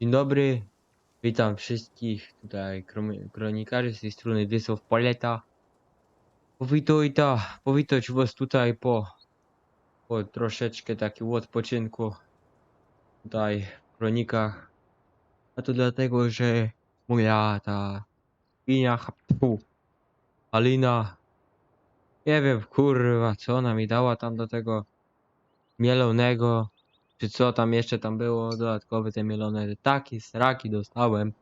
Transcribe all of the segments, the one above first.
Dzień dobry, witam wszystkich tutaj krom- kronikarzy z tej strony Wiesław Paleta. Powitaj ta, powitać was tutaj po, po troszeczkę takiego odpoczynku tutaj w kronikach. A to dlatego, że moja ta linia, fu, Alina, nie wiem kurwa co ona mi dała tam do tego mielonego, czy co tam jeszcze tam było, dodatkowe te mielone, takie straki dostałem.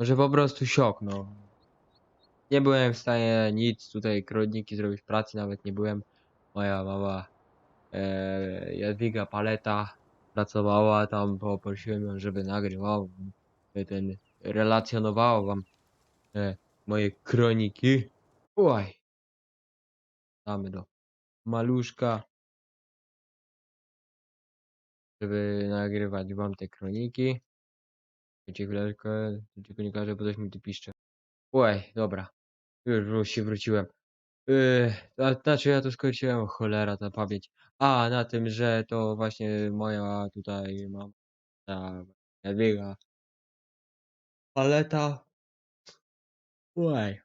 Że po prostu siok, no. Nie byłem w stanie nic tutaj kroniki zrobić pracy, nawet nie byłem. Moja mama e, Jadwiga Paleta pracowała tam, poprosiłem ją, żeby nagrywał e, ten, relacjonowało wam e, moje kroniki. Oj. Damy do maluszka, żeby nagrywać wam te kroniki. Wiecie chwileczkę, tylko nie każę, bo coś mi tu piszcze. Oj, dobra. Już, się wróciłem. Yy, a znaczy ja to skończyłem, cholera ta pamięć. A, na tym, że to właśnie moja tutaj mam ta Jadwiga paleta. Oj,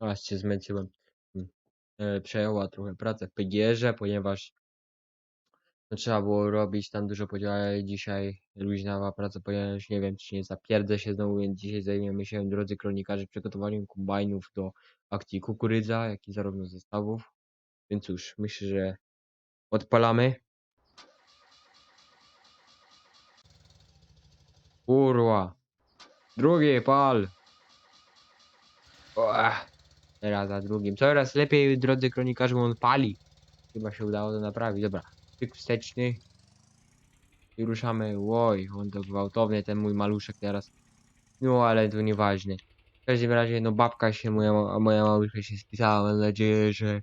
aż się zmęczyłem. E, przejęła trochę pracę w PGR-ze, ponieważ trzeba było robić tam dużo podziału dzisiaj luźna praca, ponieważ nie wiem, czy nie zapierdzę się znowu, więc dzisiaj zajmiemy się, drodzy kronikarze, przygotowaniem kombajnów do akcji kukurydza, jak i zarówno zestawów. Więc cóż, myślę, że odpalamy. Kurwa. Drugi pal. Ua. Teraz za drugim. Coraz lepiej, drodzy kronikarze, on pali. Chyba się udało to naprawić. Dobra. Tyk wsteczny. I ruszamy. Oj, on to gwałtowny, ten mój maluszek teraz. No, ale to nieważne. W każdym razie, no babka się, moja, moja maluszka się spisała. Mam nadzieję, że...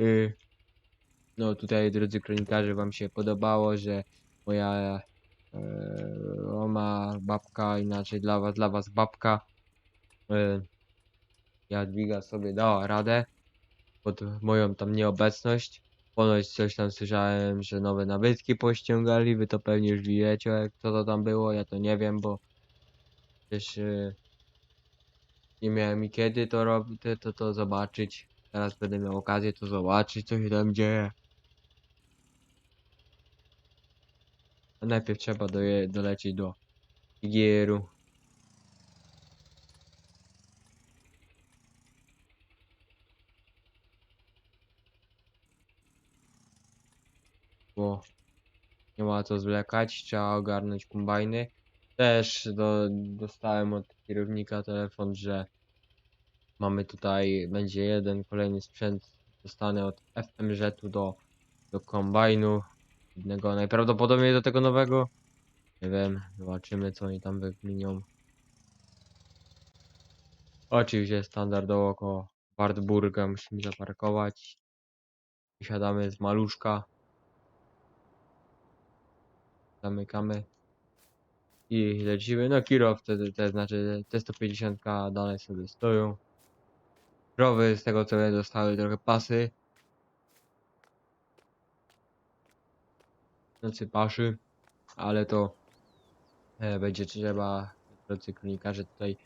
y, no tutaj, drodzy kronikarze, wam się podobało, że moja Oma, babka, inaczej dla was, dla was babka. Eee, Jadwiga sobie dała radę pod moją tam nieobecność. Ponoć coś tam słyszałem, że nowe nabytki pościągali, wy to pewnie już wiecie, jak co to tam było, ja to nie wiem, bo też e, nie miałem i kiedy to robić, to, to, to zobaczyć. Teraz będę miał okazję to zobaczyć, co się tam dzieje. A najpierw trzeba doje, dolecieć do Igieru. Bo nie ma co zwlekać, trzeba ogarnąć kombajny. Też do, dostałem od kierownika telefon, że mamy tutaj, będzie jeden kolejny sprzęt dostany od FMZ-u do, do kombajnu. Jednego najprawdopodobniej do tego nowego. Nie wiem, zobaczymy co oni tam wykminią. Oczywiście standardowo koło Wartburga musimy zaparkować. Siadamy z maluszka. Zamykamy. I lecimy. No kierowcy, te znaczy T150 dalej sobie stoją. Krowy z tego co wiem dostały trochę pasy. Nocy paszy. Ale to e, będzie trzeba, drodzy kronikarze, tutaj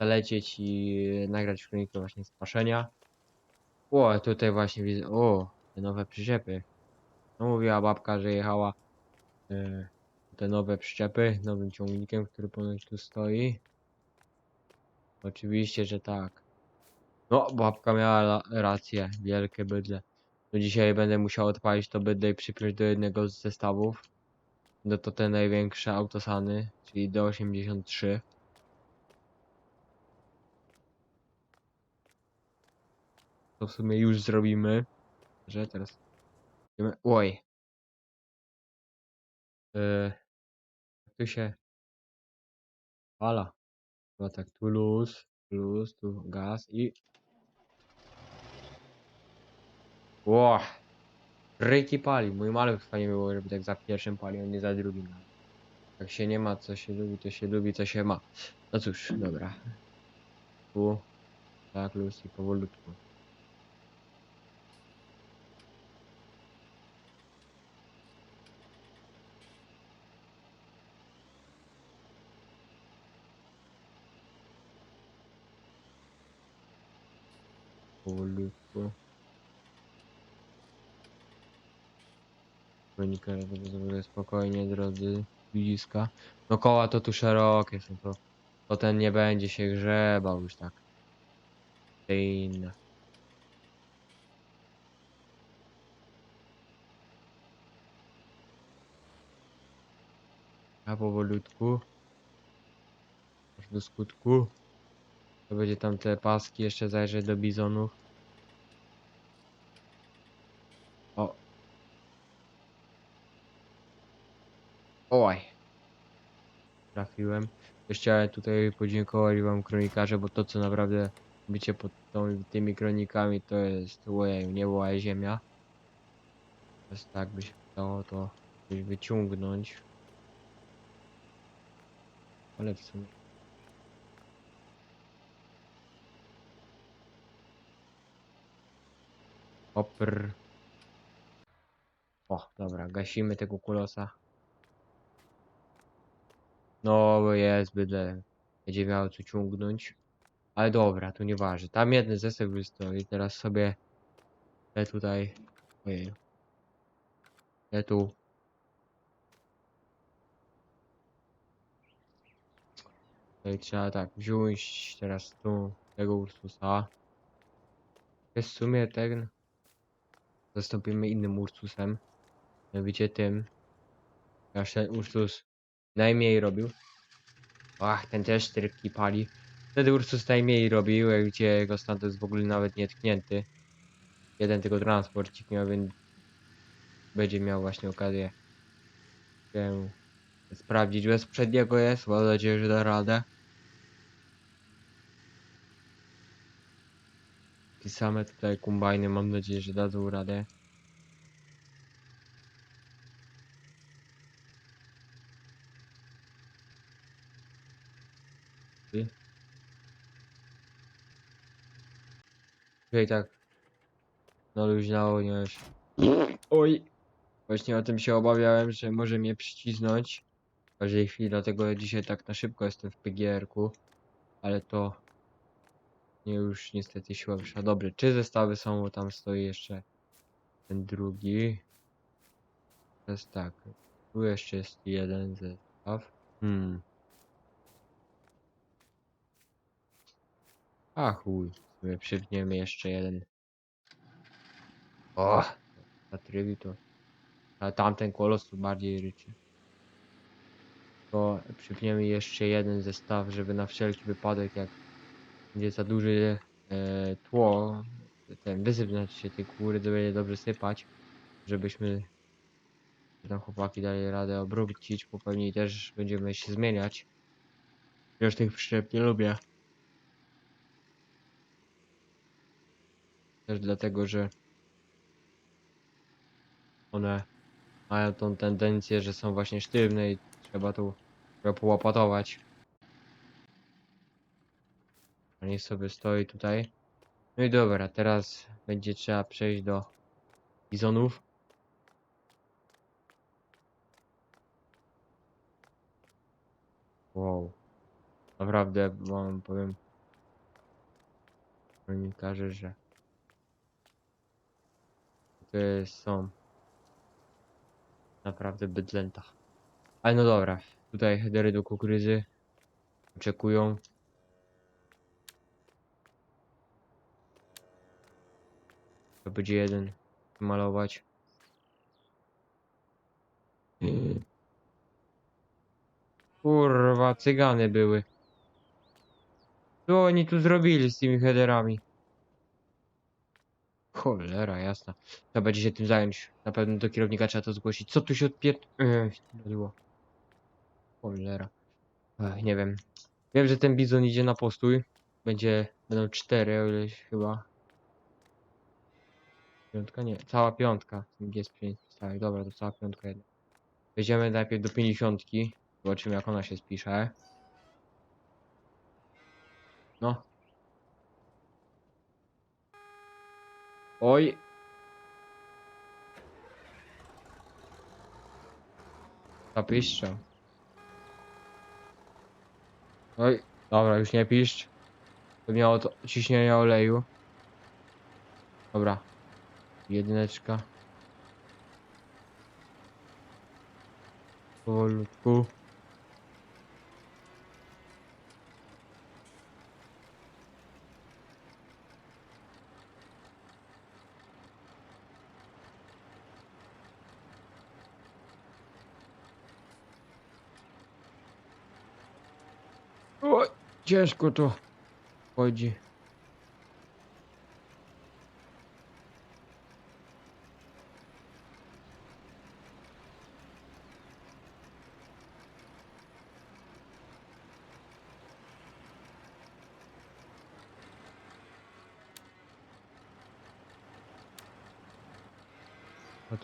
zalecieć i nagrać kronikę właśnie z paszenia. O, tutaj właśnie widzę, o, te nowe przyczepy. No mówiła babka, że jechała e, te nowe przyczepy, nowym ciągnikiem, który ponoć tu stoi. Oczywiście, że tak. No, babka miała rację, wielkie bydle. To dzisiaj będę musiał odpalić to bydle i przypiąć do jednego z zestawów. No to te największe autosany, czyli D83. To w sumie już zrobimy. Że teraz. Oj. Yy, tu się. Fala. Chyba tak, tu luz, luz, tu gaz i. Ło! Ryki pali. Mój maluch fajnie było, żeby tak za pierwszym palił, a nie za drugim. Jak się nie ma, co się lubi, to się lubi, co się ma. No cóż, dobra. Tu. Tak, luz i powolutku. Powolutku. Kronika, żeby spokojnie, drodzy widziska. No koła to tu szerokie są, to, to ten nie będzie się grzebał już tak. Te inne. A powolutku. Aż do skutku. To będzie tam te paski jeszcze zajrzeć do bizonów. O. Oj. Trafiłem. Chciałem tutaj podziękować wam kronikarze, bo to co naprawdę bycie pod tą, tymi kronikami to jest ojej, niebo a ziemia. Teraz tak by się dało to wyciągnąć. Ale w sumie. Opr. O, dobra, gasimy tego kulosa. No, bo jest byle. Będzie miało co ciągnąć. Ale dobra, tu nie waży. Tam jeden zestaw już stoi. Teraz sobie te tutaj. Ojej. Te tu. Tutaj trzeba tak wziąć teraz tu tego Ursusa. Jest w sumie ten. Zastąpimy innym Ursusem. Mianowicie tym. Aż ten Ursus najmniej robił. Ach, ten też trybki pali. Wtedy Ursus najmniej robił, jak gdzie jego stan jest w ogóle nawet nietknięty. Jeden tylko transporcik miał, więc będzie miał właśnie okazję się sprawdzić. Bez przedniego jest, mam nadzieję, że da radę. I same tutaj kombajny, mam nadzieję, że dadzą radę. Tutaj tak. No luźnało, nie wiesz. Oj! Właśnie o tym się obawiałem, że może mnie przycisnąć. W każdej chwili, dlatego dzisiaj tak na szybko jestem w PGR-ku. Ale to nie już niestety siła wyższa. Dobry, czy zestawy są, bo tam stoi jeszcze ten drugi. Jest tak. Tu jeszcze jest jeden zestaw. Hmm. A chuj, sobie przypniemy jeszcze jeden. O! Na trybi to. A tamten kolos tu bardziej ryczy. To przypniemy jeszcze jeden zestaw, żeby na wszelki wypadek, jak będzie za duże e, tło, ten wysyp znaczy się tej kury, to będzie dobrze sypać, żebyśmy że tam chłopaki dali radę obrócić, bo pewnie też będziemy się zmieniać. Już tych przyczep nie lubię. Też dlatego, że one mają tą tendencję, że są właśnie sztywne i trzeba tu trochę połapatować. Niech sobie stoi tutaj. No i dobra, teraz będzie trzeba przejść do bizonów. Wow. Naprawdę wam powiem kronikarze, że to są naprawdę bydlęta. Ale no dobra, tutaj headery do kukurydzy oczekują. To będzie jeden malować. Kurwa, cygany były. Co oni tu zrobili z tymi headerami? Cholera, jasna. Trzeba będzie się tym zająć. Na pewno do kierownika trzeba to zgłosić. Co tu się odpier... Było. Cholera. Ech, nie wiem. Wiem, że ten bizon idzie na postój. Będzie... Będą cztery, o ileś chyba. Piątka? Nie. Cała piątka. Jest pięć. Tak, dobra, to cała piątka jedna. Wejdziemy najpierw do pięćdziesiątki. Zobaczymy jak ona się spisze. No. Oj. Zapiszczę. Oj, dobra, już nie piszcz. To miało to ciśnienie oleju. Dobra. Jedyneczka. Powolutku. Oj, ciężko to chodzi.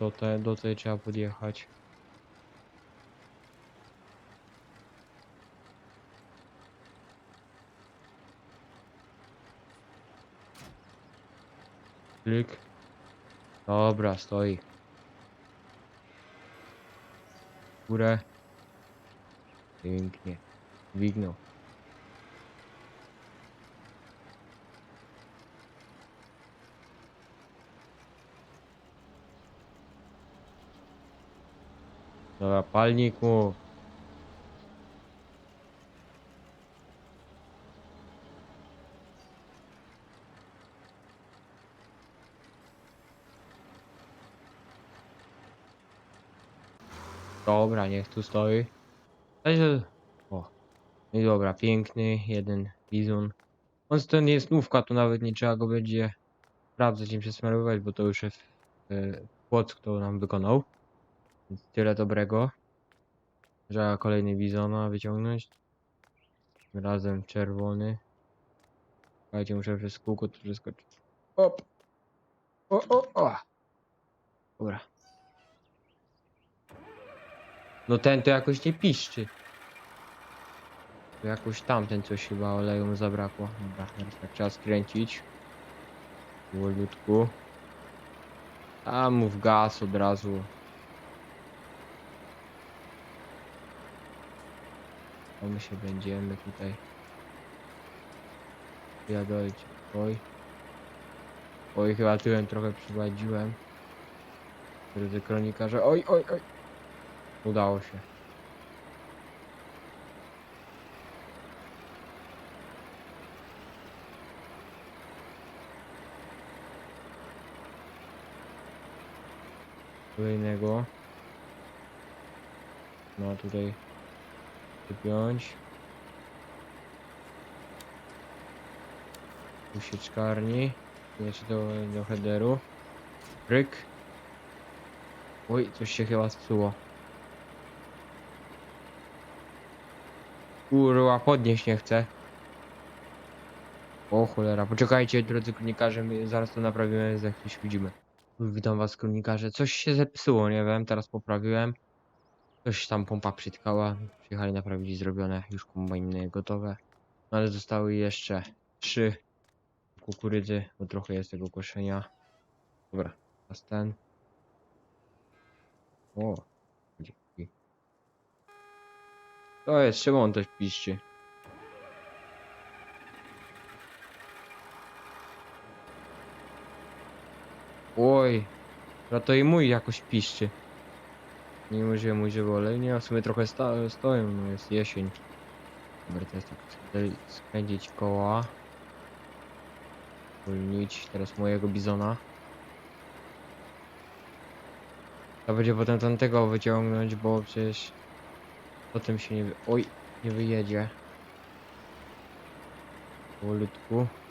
To te, do tej trzeba podjechać. Klik. Dobra, stoi. Górę. Pięknie. Dźwignął. Dobra, palnik mu. Dobra, niech tu stoi. O. No i dobra, piękny, jeden bizon. On nie jest nówka, to nawet nie trzeba go będzie sprawdzać i przesmarowywać, bo to już jest e, płot, kto nam wykonał. Więc tyle dobrego. Trzeba kolejny bizona wyciągnąć. Razem czerwony. Słuchajcie, muszę przez kółko tu przeskoczyć. Op! O, o, o! Dobra. No ten to jakoś nie piszczy. To jakoś tamten coś chyba oleju mu zabrakło. Dobra, teraz tak trzeba skręcić. Powolutku. A mów gaz od razu. A my się będziemy tutaj. Jadolć. Oj. Oj, chyba tyłem trochę przywadziłem. Drodzy kronikarze. Oj, oj, oj. Udało się. Kolejnego. No tutaj wypiąć. Tu sieczkarni. Znaczy do, do headeru. Ryk. Oj, coś się chyba zepsuło. Kurwa, podnieść nie chcę. O cholera, poczekajcie drodzy kronikarze, my zaraz to naprawimy, za chwilę widzimy. Witam was kronikarze, coś się zepsuło, nie wiem, teraz poprawiłem. Coś tam pompa przytkała, przyjechali naprawić zrobione, już kombajny gotowe. No ale zostały jeszcze trzy kukurydzy, bo trochę jest tego koszenia. Dobra, teraz ten. O, dzięki. To jest, czemu on też piszczy? Oj, no to i mój jakoś piszczy. Nie może mój żeby olej, nie, w sumie trochę sta stoją, no jest jesień. Dobra, teraz tak skręcić koła. Zwolnić teraz mojego bizona. A będzie potem tamtego wyciągnąć, bo przecież potem się nie. Oj, nie wyjedzie. Powolutku.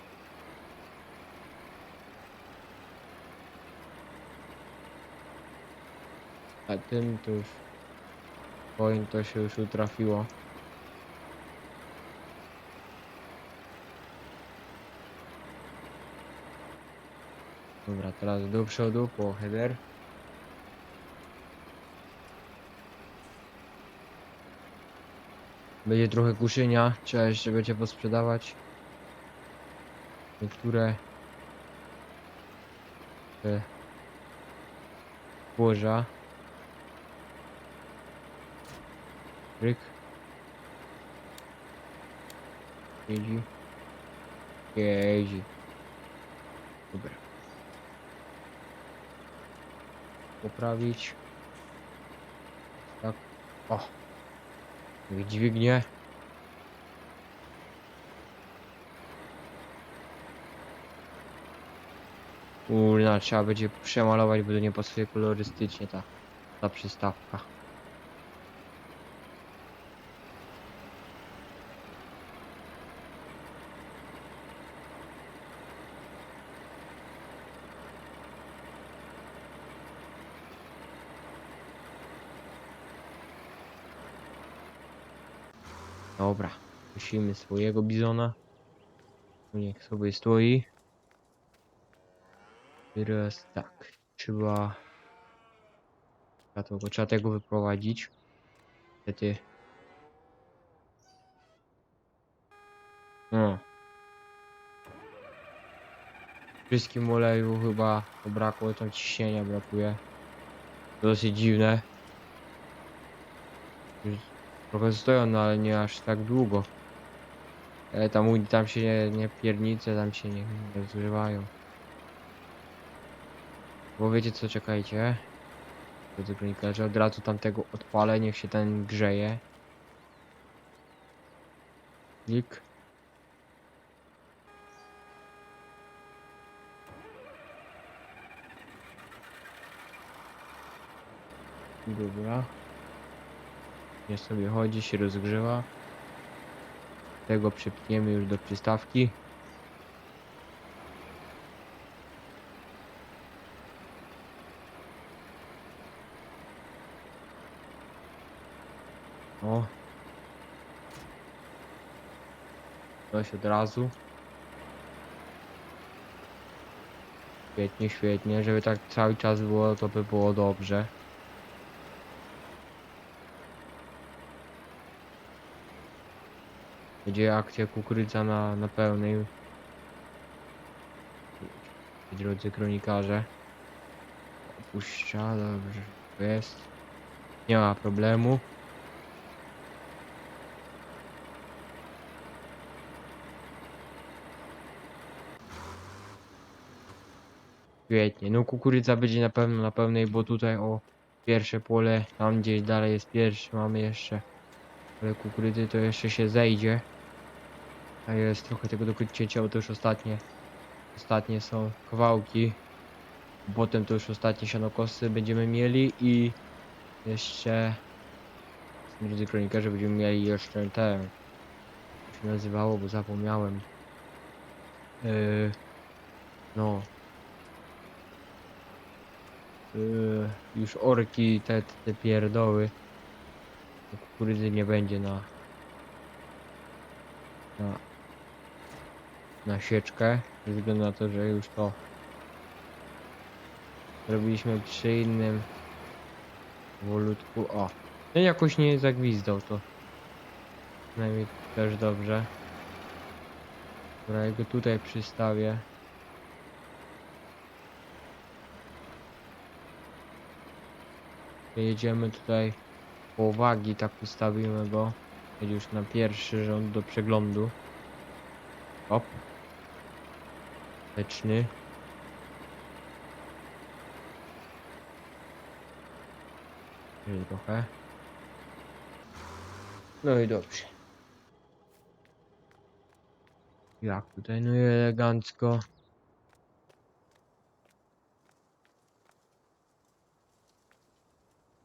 A tym to już... Point to się już utrafiło. Dobra, teraz do przodu po header. Będzie trochę kuszenia, trzeba jeszcze będzie posprzedawać. Niektóre te łoża. Ryk. Jeździ. Jeździ. Dobra. poprawić. Tak. O. Niech dźwignie. Kurna, trzeba będzie przemalować, bo to nie pasuje kolorystycznie ta, ta przystawka. Dobra, musimy swojego bizona. Niech sobie stoi. Teraz tak, trzeba... Trzeba, to, trzeba tego wyprowadzić. Niestety. No. Wszystkim oleju chyba brakło, tam ciśnienia brakuje. Dosyć dziwne. Trochę stoją, no ale nie aż tak długo. Ale tam, tam się nie, nie piernice, tam się nie, nie zużywają. Bo wiecie co, czekajcie. Do kronika, że od razu tamtego odpalę, niech się ten grzeje. Klik. Dobra. Niech sobie chodzi, się rozgrzewa. Tego już do przystawki. O. Coś od razu. Świetnie, świetnie. Żeby tak cały czas było, to by było dobrze. Będzie akcja kukurydza na, na pełnej. Drodzy kronikarze. Opuszcza, dobrze. Jest. Nie ma problemu. Świetnie. No kukurydza będzie na pewno na pełnej, bo tutaj o pierwsze pole, tam gdzieś dalej jest pierwszy, mamy jeszcze ale kukurydzy to jeszcze się zejdzie. A jest trochę tego do cięcia, bo to już ostatnie. Ostatnie są kawałki. Potem to już ostatnie sianokosy będziemy mieli i jeszcze drodzy kronikarze będziemy mieli jeszcze te jak się nazywało, bo zapomniałem. Yy, no. Yy, już orki, te, te pierdoły. Kukurydzy nie będzie na na na sieczkę ze względu na to, że już to robiliśmy przy innym wolutku. O, no jakoś nie zagwizdał to. Przynajmniej też dobrze. Dobra, ja go tutaj przystawię. Jedziemy tutaj po wagi, tak ustawimy go. Już na pierwszy rząd do przeglądu. Hop. Leczny. Jeszcze trochę. No i dobrze. Jak tutaj, no elegancko.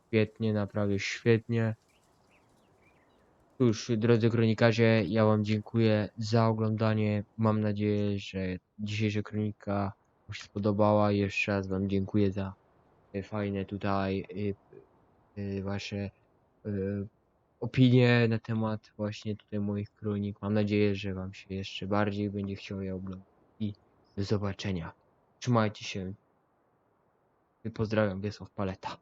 Świetnie, naprawdę świetnie. Cóż, drodzy kronikarze, ja wam dziękuję za oglądanie. Mam nadzieję, że dzisiejsza kronika wam się spodobała. Jeszcze raz wam dziękuję za te fajne tutaj y, y, wasze opinie na temat właśnie tutaj moich kronik. Mam nadzieję, że wam się jeszcze bardziej będzie chciało je oglądać. I do zobaczenia. Trzymajcie się. Pozdrawiam, Wiesław Paleta.